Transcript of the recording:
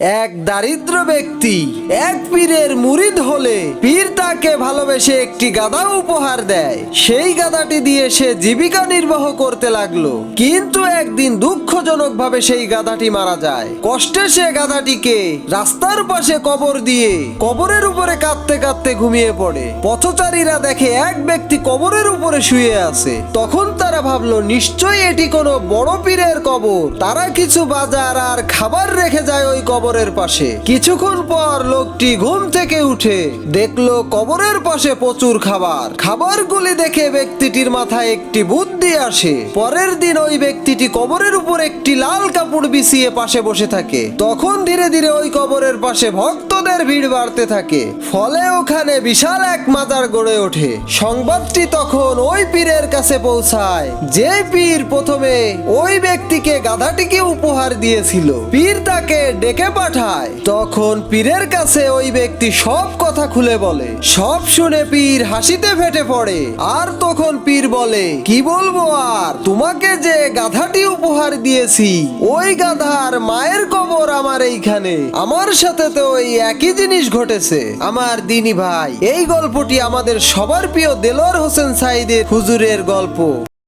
এক দারিদ্র ব্যক্তি, এক পীরের মুরিদ হলে পীর তাকে ভালোবেসে একটি গাদা উপহার দেয়। সেই গাদাটি দিয়ে সে জীবিকা নির্বাহ করতে লাগল। কিন্তু একদিন দুঃখজনক ভাবে সেই গাধাটি মারা যায়। কষ্টে সে গাধাটিকে রাস্তার পাশে কবর দিয়ে কবরের উপরে কাঁদতে কাঁদতে ঘুমিয়ে পড়ে। পথচারীরা দেখে এক ব্যক্তি কবরের উপরে শুয়ে আছে। তখন তারা ভাবলো, নিশ্চয়ই এটি কোনো বড় পীরের কবর। তারা কিছু বাজার আর খাবার রেখে যায় ওই কবরের পাশে। কিছুক্ষণ পর লোকটি ঘুম থেকে উঠে দেখল কবরের পাশে প্রচুর খাবার। খাবারগুলি দেখে ব্যক্তিটির মাথায় একটি বুদ্ধি আসে। পরের দিন ওই ব্যক্তিটি কবরের উপর একটি লাল কাপড় বিছিয়ে পাশে বসে থাকে। তখন ধীরে ধীরে ওই কবরের পাশে ভক্তদের ভিড় বাড়তে থাকে। ফলে ওখানে বিশাল এক মাজার গড়ে ওঠে। সংবাদটি তখন ওই পীরের কাছে পৌঁছায়। যে পীর প্রথমে ওই ব্যক্তিকে গাধাটিকে উপহার দিয়েছিল। পীর তাকে ডেকে পাঠায়। তখন পীরের কাছে ওই ব্যক্তি সব কথা খুলে বলে। সব শুনে পীর হাসিতে ফেটে পড়ে। আর তখন পীর বলে, কি বলব আর? তোমাকে যে গাধাটি উপহার দিয়েছি, ওই গাধার মায়ের আমার এইখানে। আমার সাথে তো এই একই জিনিস ঘটেছে। আমার দিনী ভাই, এই গল্পটি আমাদের সবার প্রিয় দেলোয়ার হোসেন সাইদের হুজুরের গল্প।